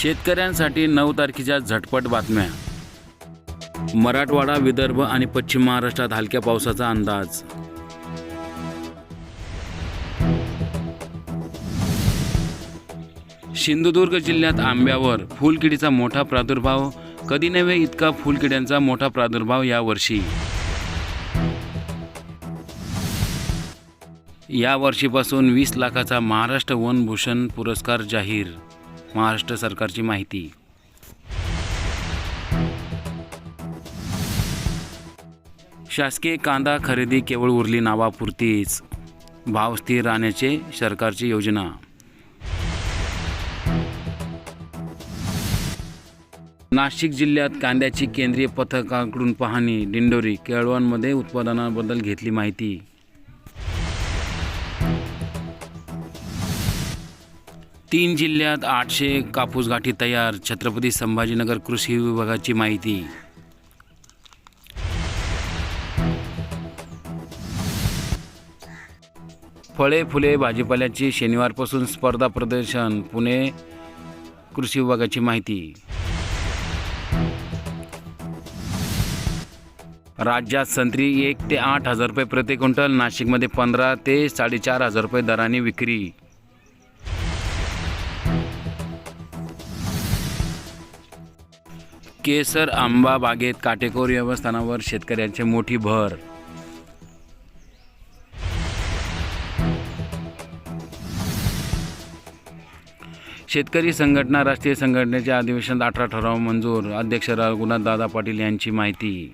शेतकऱ्यांसाठी नऊ तारखेच्या झटपट बातम्या. मराठवाडा विदर्भ आणि पश्चिम महाराष्ट्रात हलक्या पावसाचा अंदाज. सिंधुदुर्ग जिल्ह्यात आंब्यावर फुलकिडीचा मोठा प्रादुर्भाव. कधी नव्हे इतका फुलकिड्यांचा मोठा प्रादुर्भाव यावर्षी. या वर्षीपासून वीस लाखाचा महाराष्ट्र वनभूषण पुरस्कार जाहीर. महाराष्ट्र सरकारची माहिती. शासकीय कांदा खरेदी केवळ उरली नावापुरतीच. भाव स्थिर राहण्याचे सरकारची योजना. नाशिक जिल्ह्यात कांद्याची केंद्रीय पथकाकडून पाहणी दिंडोरी केळवणमध्ये उत्पादनाबद्दल घेतली माहिती. तीन जिल्ह्यात आठशे कापूस गाठी तयार छत्रपती संभाजीनगर कृषी विभागाची माहिती. फळे फुले भाजीपाल्याची शनिवारपासून स्पर्धा प्रदर्शन पुणे कृषी विभागाची माहिती. राज्यात संत्री एक ते आठ हजार रुपये प्रति क्विंटल नाशिकमध्ये पंधरा ते साडेचार हजार रुपये दराने विक्री. केसर आंबा बागेत काटेकोर व्यवस्थानावर शेतकऱ्यांची मोठी भर. शेतकरी संघटना राष्ट्रीय संघटनेच्या अधिवेशनात अठरा ठराव मंजूर अध्यक्ष रघुनाथ दादा पाटील यांची माहिती.